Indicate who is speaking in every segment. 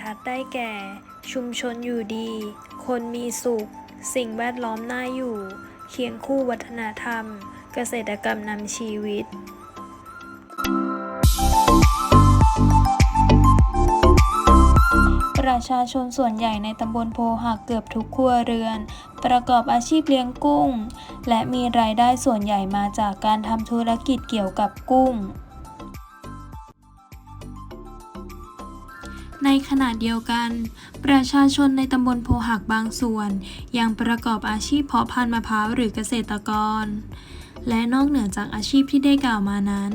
Speaker 1: ทัศน์ได้แก่ ชุมชนอยู่ดี คนมีสุข สิ่งแวดล้อมน่าอยู่ เคียงคู่วัฒนธรรม เกษตรกรรมนำชีวิตประชาชนส่วนใหญ่ในตำบลโพหักเกือบทุกครัวเรือน ประกอบอาชีพเลี้ยงกุ้ง และมีรายได้ส่วนใหญ่มาจากการทำธุรกิจเกี่ยวกับกุ้ง ในขณะเดียวกัน ประชาชนในตำบลโพหักบางส่วน ยังประกอบอาชีพเพาะพันธุ์มะพร้าวหรือเกษตรกร และนอกเหนือจากอาชีพที่ได้กล่าวมานั้น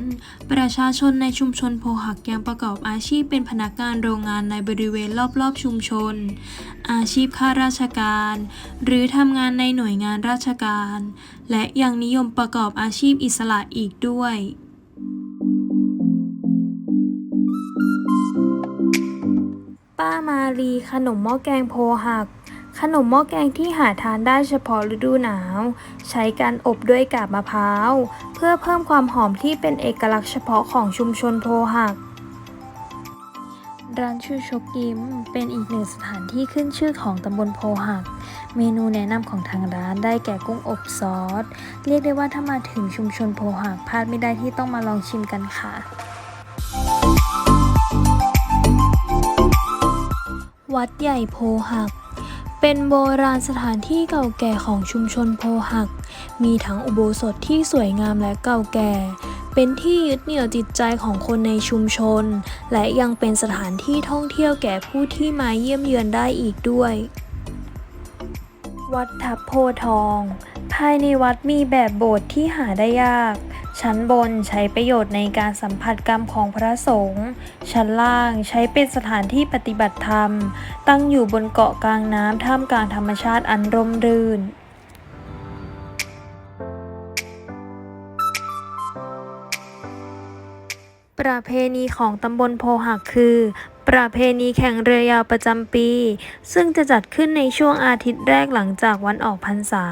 Speaker 1: ประชาชนในชุมชนโพหักยังประกอบอาชีพเป็นพนักงานโรงงานในบริเวณรอบๆชุมชน อาชีพข้าราชการ หรือทำงานในหน่วยงานราชการ และยังนิยมประกอบอาชีพอิสระอีกด้วย ป้ามาลีขนมหม้อแกงโพหัก ขนมหม้อแกงที่หาทานได้เฉพาะฤดูหนาว ใช้การอบด้วยกาบมะพร้าว เพื่อเพิ่มความหอมที่เป็นเอกลักษณ์เฉพาะของชุมชนโพหักร้านชูชกยิมเป็นอีกหนึ่งสถานที่ขึ้นชื่อของตำบลโพหัก เมนูแนะนำของทางร้านได้แก่กุ้งอบซอส เรียกได้ว่าถ้ามาถึงชุมชนโพหักพลาดไม่ได้ที่ต้องมาลองชิมกันค่ะ วัดใหญ่โพหัก เป็นโบราณสถานที่เก่าแก่ของชุมชนโพหัก มีทั้งอุโบสถที่สวยงามและเก่าแก่ เป็นที่ยึดเหนี่ยวจิตใจของคนในชุมชน และยังเป็นสถานที่ท่องเที่ยวแก่ผู้ที่มาเยี่ยมเยือนได้อีกด้วย วัดทับโพทอง ภายในวัดมีแบบโบสถ์ที่หาได้ยาก ชั้นบนใช้ประโยชน์ในการสัมผัสกรรมของพระสงฆ์ ชั้นล่างใช้เป็นสถานที่ปฏิบัติธรรม ตั้งอยู่บนเกาะกลางน้ำท่ามกลางธรรมชาติอันร่มรื่นประเพณีของตำบลโพหักคือ ประเพณีแข่งเรือยาวประจำปี ซึ่งจะจัดขึ้นในช่วงอาทิตย์แรกหลังจากวันออกพรรษา